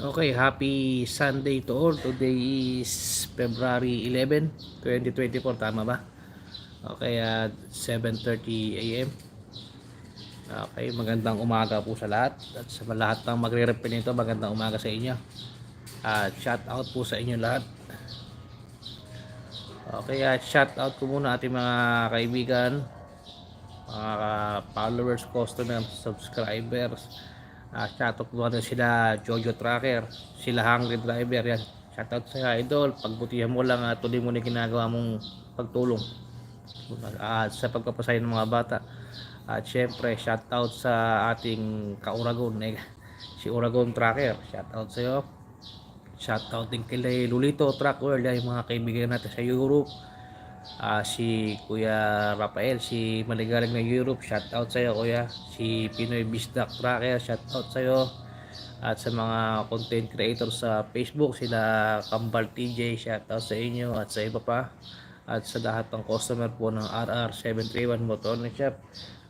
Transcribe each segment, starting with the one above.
Okay, happy Sunday to all. Today is February 11, 2024. Tama ba? Okay, at 7.30 a.m. Okay, magandang umaga po sa lahat. At sa lahat ng magre-rep nito, magandang umaga sa inyo. At shout out po sa inyo lahat. Okay, at shout out ko muna ating mga kaibigan, mga followers, customers, subscribers. Uh, shoutout po natin sila Jojo Tracker, sila Hungry Driver yan. Shoutout sa idol, pagbutihan mo lang at tuloy mo na ginagawa mong pagtulong at sa pagpapasaya ng mga bata. At syempre, shoutout sa ating ka-Uragon, eh, si Uragon Tracker. Shoutout sa iyo. Shoutout din kay Lulito Truck World, yung mga kaibigan natin sa Europe. Ah, si Kuya Rafael, si Maligalig na Europe, shout out sa iyo Kuya. Si Pinoy Bisdak Tracker, shout out sa iyo. At sa mga content creators sa Facebook, sila Kambal TJ, shout out sa inyo at sa iba pa. At sa lahat ng customer po ng RR731 Motor Shop.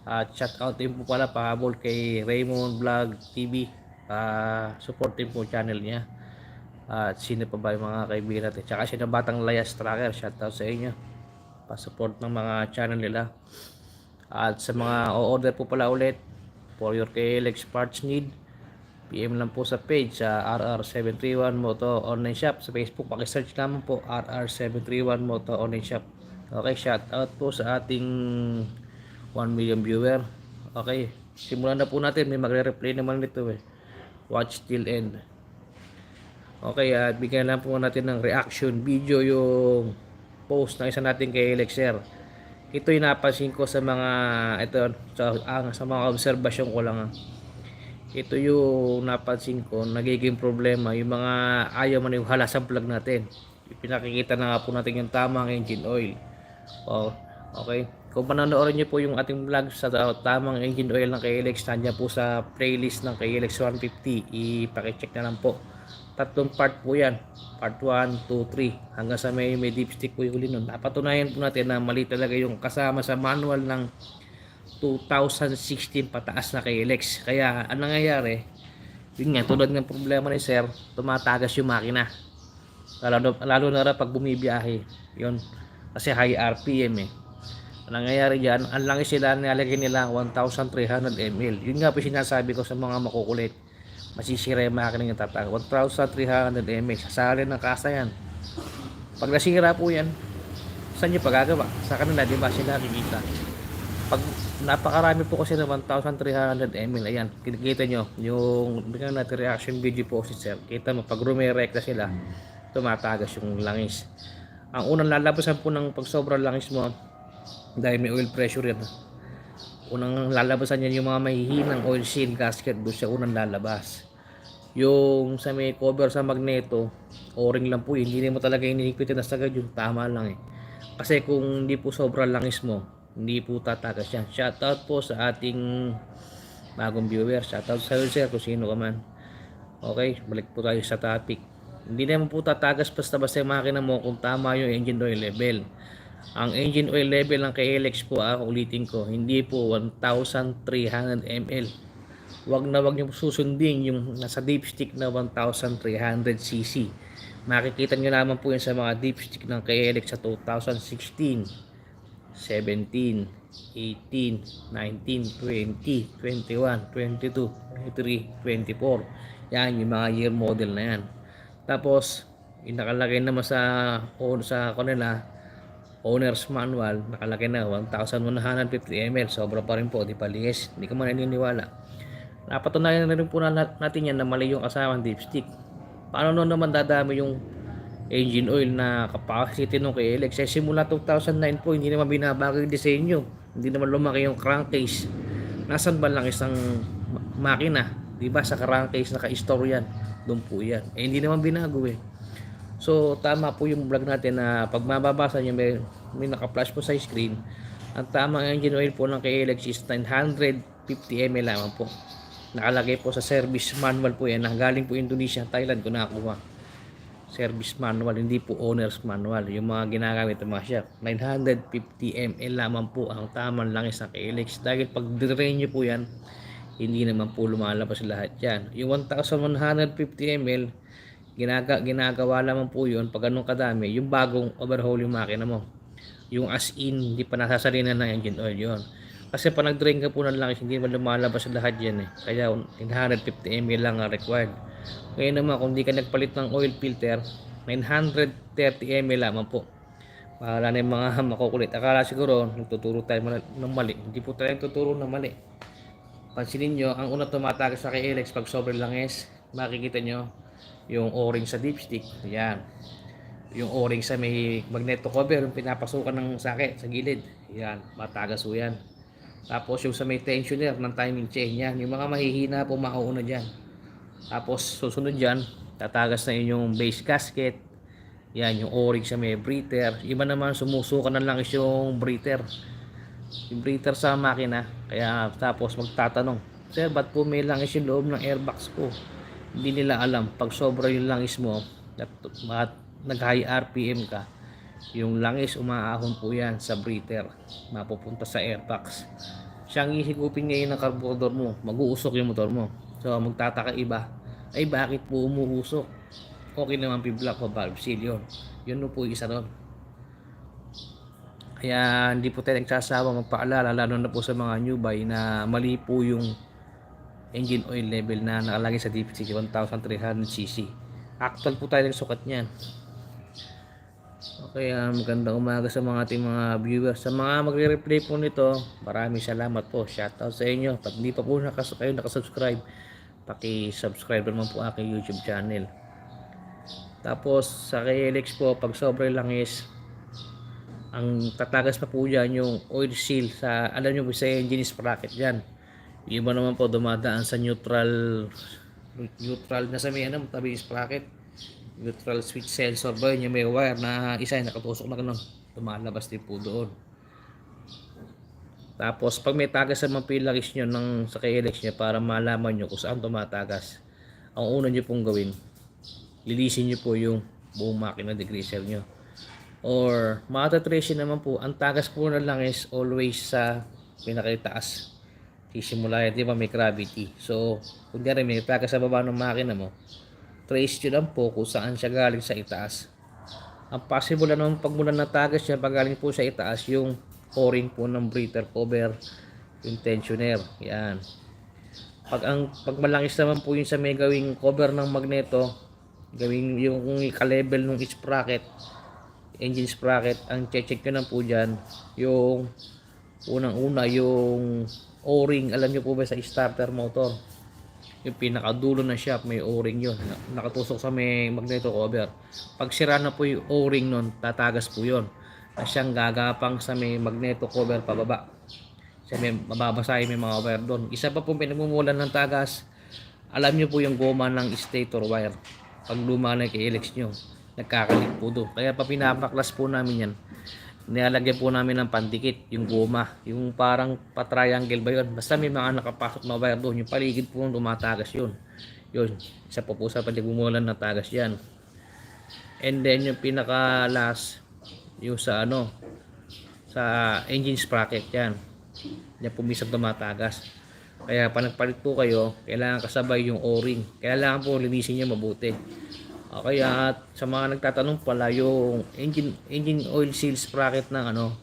At shout out din po pala pahabol kay Raymond Vlog TV. Ah, support din po channel niya. At sino pa ba yung mga kaibigan natin? Tsaka sino Batang Layas Tracker, shout out sa inyo pa-support ng mga channel nila. At sa mga o-order po pala ulit for your KLX parts need, PM lang po sa page sa RR731 Moto Online Shop sa Facebook. Paki-search naman po RR731 Moto Online Shop. Okay, shout out po sa ating 1 million viewer. Okay, simulan na po natin. May magre-replay naman nito eh. Watch till end. Okay, at bigyan lang po natin ng reaction video yung post ng isa natin kay Lexer. Ito yung napansin ko sa mga ito sa, ah, sa mga obserbasyon ko lang. ah. Ito yung napansin ko nagiging problema yung mga ayaw maniwala sa vlog natin. Pinakikita na nga po natin yung tamang engine oil. Oh, okay. Kung panonoodin niyo po yung ating vlog sa tamang engine oil ng KLX, nandiyan po sa playlist ng KLX 150. Ipaki-check na lang po. Tatlong part po yan. Part 1, 2, 3. Hanggang sa may, may dipstick po yung huli nun. Napatunayan po natin na mali talaga yung kasama sa manual ng 2016 pataas na KLX. Kaya ang nangyayari, yun nga, tulad ng problema ni Sir, tumatagas yung makina. Lalo, lalo na rin pag bumibiyahe. Yun. Kasi high RPM eh. Ang nangyayari dyan, ang langis sila nilalagay nila 1,300 ml. Yun nga po sinasabi ko sa mga makukulit masisira yung makina yung tatag. 1,300 ml sasali ng kasa yan. Pag nasira po yan saan nyo pagagawa? Sa kanila di ba? Sila nakikita pag napakarami po kasi ng 1,300 ml ayan kinikita nyo yung bigyan natin reaction video po si sir. Kita mo pag rumirekta sila tumatagas yung langis. Ang unang lalabasan po ng pag sobrang langis mo dahil may oil pressure yan unang lalabasan yan yung mga mahihinang oil seal gasket. Doon siya unang lalabas. Yung sa may cover sa magneto o-ring lang po yun. Hindi mo talaga inihigpit na sagad yung tama lang eh. Kasi kung hindi po sobrang langis mo hindi po tatagas yan. Shoutout po sa ating bagong viewer. Shoutout sa sir kung sino ka man. Okay balik po tayo sa topic. Hindi naman po tatagas basta basta yung makina mo kung tama yung engine oil level ang engine oil level ng KLX po, ah, ulitin ko, hindi po 1,300 ml. Wag na wag niyo susundin yung nasa dipstick na 1,300 cc. Makikita niyo naman po yan sa mga dipstick ng KLX sa 2016, 17, 18, 19, 20, 21, 22, 23, 24. Yan yung mga year model na yan. Tapos, yung nakalagay naman sa o sa kanila owner's manual, nakalagay na 1,150 ml. Sobra pa rin po, di pa linis. Hindi ka man naniniwala. Napatunayan na rin po na natin yan na mali yung kasamang dipstick. Paano nun naman dadami yung engine oil na capacity nung KLX? Eh, simula 2009 po, hindi naman binabago yung disenyo. Hindi naman lumaki yung crankcase. Nasaan ba lang isang makina? Di ba sa crankcase naka-store yan? Doon po yan. Eh, hindi naman binago eh. So, tama po yung vlog natin na pag mababasa nyo, may, may naka-flash po sa screen. Ang tamang engine oil po ng KLX is 950 ml lamang po. Nakalagay po sa service manual po yan. Galing po Indonesia, Thailand ko nakakuha. Service manual, hindi po owner's manual. Yung mga ginagamit ng mga shop. 950 ml lamang po ang tamang langis ng KLX. Dahil pag drain nyo po yan, hindi naman po lumalabas lahat yan. Yung 1,150 ml, ginaga, ginagawa lamang po yun pag ganun kadami, yung bagong overhaul yung makina mo. Yung as in, hindi pa nasasalinan ng engine oil yun. Kasi pag nag-drain ka po ng langis, hindi naman lumalabas lahat yan eh. Kaya 150 ml lang ang required. Ngayon naman, kung di ka nagpalit ng oil filter, 930 ml lamang po. Bahala na yung mga makukulit. Akala siguro, nagtuturo tayo ng mali. Hindi po tayo nagtuturo ng mali. Pansinin nyo, ang una tumatagas sa KLX pag sobrang langis, makikita nyo yung o-ring sa dipstick. Yan. Yung o-ring sa may magneto cover, yung pinapasukan ng sakit sa gilid. Yan, matagas po yan. Tapos yung sa may tensioner ng timing chain, yan. Yung mga mahihina po mauuna dyan. Tapos susunod dyan, tatagas na yung base gasket. Yan, yung o-ring sa may breather. Iba naman sumusuka na lang is yung breather. Yung breather sa makina. Kaya tapos magtatanong, Sir, ba't po may langis yung loob ng airbox ko? Hindi nila alam. Pag sobra yung langis mo, at, at nag-high RPM ka, yung langis umaahon po yan sa breather. Mapupunta sa airbox. Siyang isigupin ngayon ng carburetor mo, mag-uusok yung motor mo. So magtataka iba, ay bakit po umuusok? Okay naman piblock o valve seal yun. Yun po isa ron. Kaya hindi po tayo nagsasawa magpaalala lalo na po sa mga new buy na mali po yung engine oil level na nakalagay sa DPC 1300cc. Actual po tayo ng sukat niyan. Okay, ah, magandang umaga sa mga ating mga viewers. Sa mga magre-replay po nito, maraming salamat po. Shoutout sa inyo. Pag hindi pa po nakas kayo nakasubscribe, paki-subscribe naman po aking YouTube channel. Tapos sa KLX po, pag sobrang langis, ang tatagas pa po dyan yung oil seal sa, alam nyo sa engine sprocket dyan. Yung iba naman po dumadaan sa neutral, neutral na sa may ano, tabi sprocket. Neutral switch sensor ba yun, yung may wire na isa yung nakatusok na ganun. Tumalabas din po doon. Tapos pag may tagas sa mga pilagis nyo ng, sa KLX nyo para malaman nyo kung saan tumatagas, ang una nyo pong gawin, lilisin nyo po yung buong makina degreaser nyo. Or matatrace naman po, ang tagas po na lang is always sa pinakitaas. Sisimula yan, di ba may gravity. So, kung rin may tagas sa baba ng makina mo, trace lang po kung saan siya galing sa itaas. Ang possible na naman pag mula na tagas niya, pag galing po sa itaas, yung o-ring po ng breather cover, yung tensioner. Yan. Pag ang pag naman po yung sa may gawing cover ng magneto, gawing yung ka-level ng sprocket, engine sprocket, ang check ko na po dyan, yung unang-una yung o-ring, alam niyo po ba sa starter motor, yung pinakadulo ng shaft may o-ring yun, na- nakatusok sa may magneto cover. Pag sira na po yung o-ring nun, tatagas po yun. Na siyang gagapang sa may magneto cover pababa. Sa may mababasahin may mga wire doon. Isa pa po pinagmumulan ng tagas, alam niyo po yung goma ng stator wire. Pag luma na kay Alex nyo, nagkakalit po doon. Kaya pa pinapaklas po namin yan. Nilalagyan po namin ng pandikit, yung goma. Yung parang pa-triangle ba yun? Basta may mga nakapasok na wire doon. Yung paligid po lumatagas yun. Yun. Isa po po sa paligumulan ng tagas yan. And then yung pinaka last, yung sa ano, sa engine sprocket yan. Yan po minsan tumatagas. Kaya pa nagpalit po kayo, kailangan kasabay yung o-ring. Kailangan po linisin nyo mabuti. Okay, at sa mga nagtatanong pala, yung engine, engine oil seal sprocket ng ano,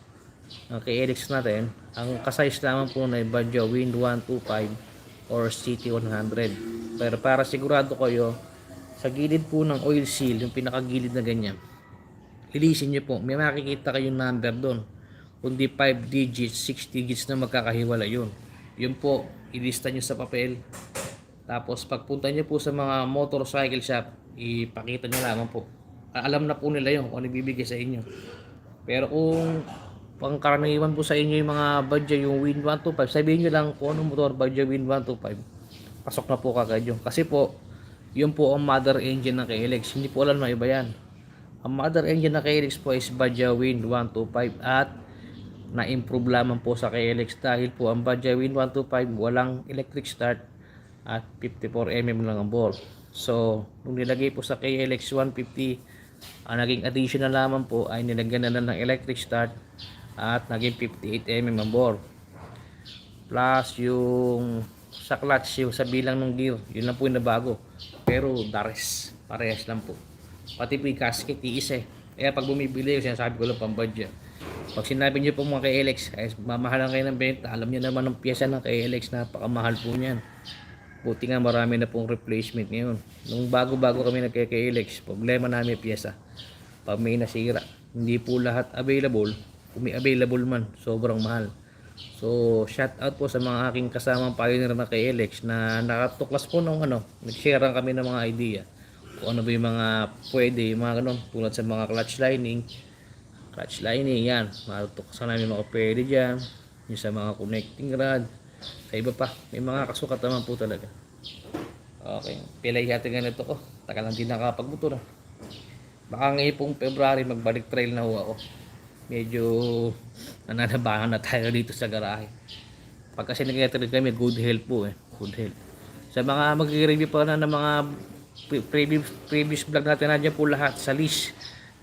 ng KLX natin, ang kasize naman po na Badja Wind 125 or CT100. Pero para sigurado kayo, sa gilid po ng oil seal, yung pinakagilid na ganyan, lilisin nyo po, may makikita kayong number doon. Kundi 5 digits, 6 digits na magkakahiwala yun. Yun po, ilista nyo sa papel. Tapos pagpunta nyo po sa mga motorcycle shop, ipakita nyo lamang po. Alam na po nila yun kung ano ibibigay sa inyo. Pero kung pangkaraniwan po sa inyo yung mga Badja, yung Wind 125, sabihin nyo lang kung anong motor Badja Wind 125. Pasok na po kagad yun. Kasi po, yun po ang mother engine ng KLX. Hindi po alam na iba yan. Ang mother engine ng KLX po is Badja Wind 125 at na-improve lamang po sa KLX dahil po ang Badja Wind 125 walang electric start at 54mm lang ang bore. So, nung nilagay po sa KLX 150, ang naging additional lamang po ay nilagyan na lang ng electric start at naging 58mm ang bore. Plus yung sa clutch, yung sa bilang ng gear, yun lang po yung nabago. Pero dares, parehas lang po. Pati po yung gasket, iis eh. Kaya pag bumibili, sinasabi ko lang pang budget. Pag sinabi niyo po mga KLX, ay mamahalan kayo ng benta, alam niyo naman ang pyesa ng KLX, napakamahal po niyan. Buti nga marami na pong replacement ngayon. Nung bago-bago kami nagka-KLX, problema namin pyesa. Pag may nasira, hindi po lahat available. Kung may available man, sobrang mahal. So, shout out po sa mga aking kasamang pioneer na KLX na nakatuklas po ng ano, nag-share kami ng mga idea. Kung ano ba yung mga pwede, yung mga ganun, tulad sa mga clutch lining, clutch lining, yan. Matutuklasan namin mga pwede dyan. Yung sa mga connecting rod. Sa iba pa, may mga kasukat naman po talaga. Okay, pilay natin ganito ko. Tagal lang din nakapagmotor ah. Baka ngayon pong February magbalik trail na ho ako. Medyo nananabahan na tayo dito sa garahe. Pag kasi nag-trail kami, good health po eh. Good health. Sa mga mag-review pa na ng mga pre- previous, previous vlog natin nandiyan po lahat sa list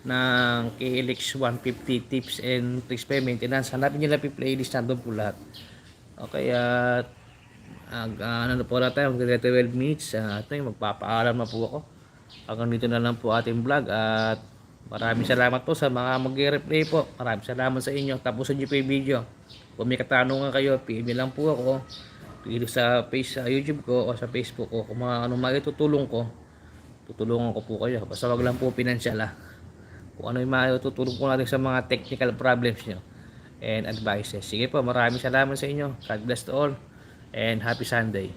ng KLX 150 tips and tricks pa maintenance. Hanapin nyo lang yung playlist nandun po lahat. Okay, at ag ah, ano na po na tayo, magkita 12 minutes. Uh, magpapaalam na po ako. Hanggang dito na lang po ating vlog at maraming salamat po sa mga mag-replay po. Maraming salamat sa inyo. Tapusin niyo po yung video. Kung may katanungan kayo, PM lang po ako. Pili sa page sa YouTube ko o sa Facebook ko. Kung mga ano maitutulong ko, tutulungan ko po kayo. Basta wag lang po pinansyal ah. Kung ano yung maitutulong po natin sa mga technical problems nyo and advices. Sige po, maraming salamat sa inyo. God bless to all and happy Sunday.